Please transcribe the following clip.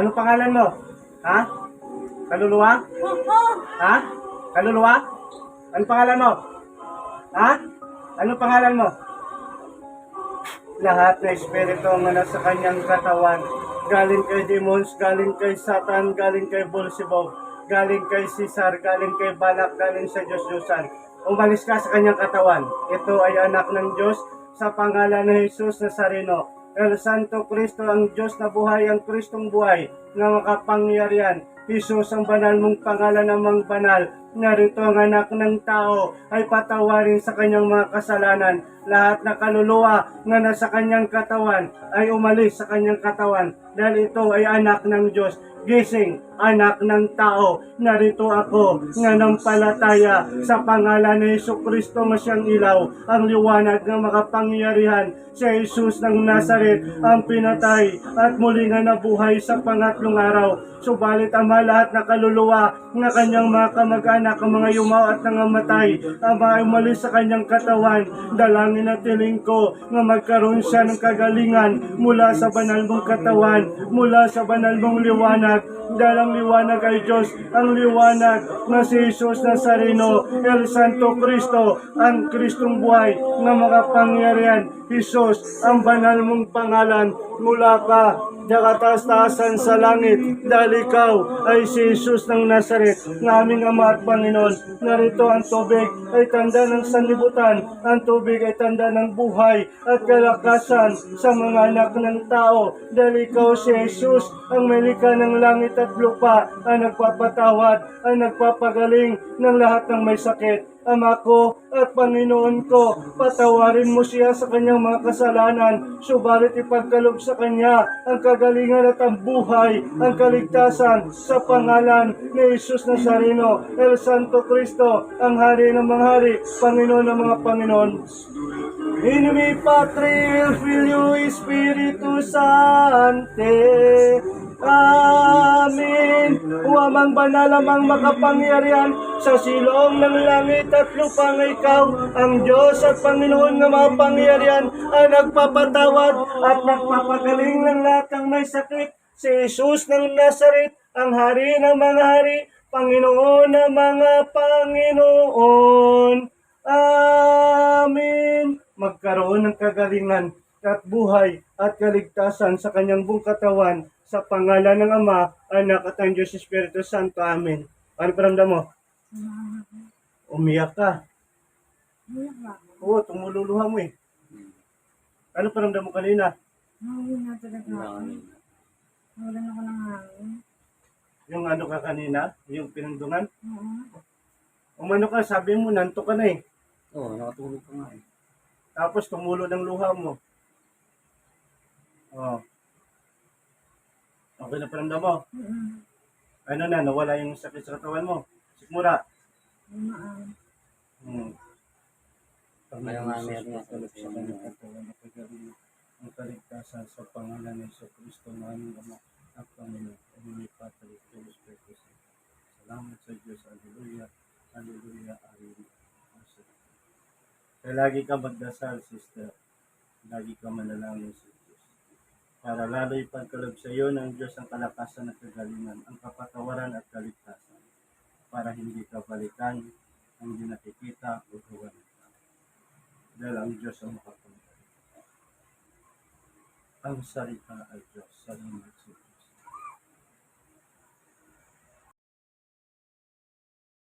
Anong pangalan mo? Ha? Kaluluwa? Ha? Kaluluwa? Anong pangalan mo? Ha? Anong pangalan mo? Lahat na espiritu ang nasa kanyang katawan, galing kay demons, galing kay Satan, galing kay Beelzebub, galing kay Caesar, galing kay Balak, galing sa Diyos-Diyosan. Umalis ka sa kanyang katawan. Ito ay anak ng Diyos sa pangalan ni Jesus Nazareno. El Santo Cristo ang Diyos na buhay, ang Kristong buhay na makapangyarihan. Jesus ang banal mong pangalan namang banal. Narito ang anak ng tao ay patawarin sa kanyang mga kasalanan. Lahat na kaluluwa na nasa kanyang katawan ay umalis sa kanyang katawan dahil ito ay anak ng Diyos. Gising, anak ng tao, narito ako nga palataya sa pangalan ni Yesu Kristo nga siyang ilaw, ang liwanag ng makapangyarihan si Jesus ng Nazaret, ang pinatay at muli nga nabuhay sa pangatlong araw. Subalit ama lahat na kaluluwa nga kanyang mga kamag-anak, ang mga yumaw at nangamatay, ang mga umalis sa kanyang katawan, dalangin at tiling ko nga magkaroon siya ng kagalingan mula sa banal mong katawan, mula sa banal mong liwanag, dahil ang liwanag ay Diyos, ang liwanag na si Jesus Nazareno, El Santo Cristo, ang Kristong buhay na makapangyarihan, Jesus, ang banal mong pangalan, mula ka nakataas-taasan sa langit dahil ikaw ay si Jesus ng Nazaret na aming Ama at Panginoon. Narito ang tubig ay tanda ng sanlibutan. Ang tubig ay tanda ng buhay at kalakasan sa mga anak ng tao. Dahil ikaw si Jesus ang melika ng langit at lupa ang nagpapatawad, ang nagpapagaling ng lahat ng may sakit. Ama ko at Panginoon ko, patawarin mo siya sa kanyang mga kasalanan, subalit ipagkaloob sa kanya ang kagalingan at ang buhay, ang kaligtasan sa pangalan ni Jesus Nazareno, El Santo Cristo, ang Hari ng mga Hari, Panginoon ng mga Panginoon. In me Patri, Filio, Espiritu Sante. Amen. Amang makapangyarihan sa silong ng langit at lupa ng ikaw, ang Diyos at Panginoon na mapangyarihan ang nagpapatawad at nagpapagaling ng lahat ng may sakit. Si Jesus ng Nazaret, ang Hari ng mga Hari, Panginoon ng mga Panginoon. Amen. Magkaroon ng kagalingan at buhay at kaligtasan sa kanyang buong katawan sa pangalan ng Ama, Anak at ang Diyos Espiritu Santo. Amen. Ano paramdam mo? Umiyak ka. Oo, tumululuha mo eh. Ano paramdam mo kanina? Hangin na talaga ako. Nawalan ako ng hangin. Yung ano ka kanina? Yung pinandungan? Oo. Umano ka, sabi mo, nanto ka na eh. Oo, nakatulog ka nga eh. Tapos tumulo ng luha mo. Oh. Okay na paramdam mo? Mm-mm. Ano na, nawala yung sakit sa katawan mo? Sikmura. Lumaan. Hmm. Kaya nga meron tulog sa katawan at kagaling ang kaligtasan sa pangalan ng Iso Kristo na aming Ama at Panginoon. Aming Patri, Diyos. Salamat sa Diyos. Hallelujah. Hallelujah. Amen. Kaya lagi ka magdasal, sister. Lagi ka manalangin Diyos. Para lalo ipagkalob sa iyo ng Diyos ang kalakasan at kagalingan, ang kapatawaran at kaligtasan. Para hindi ka balikan, hindi nakikita o gawan ng tao. Dahil ang Diyos ang makapangyarihan. Ang salita ay Diyos. Salamat sa Diyos.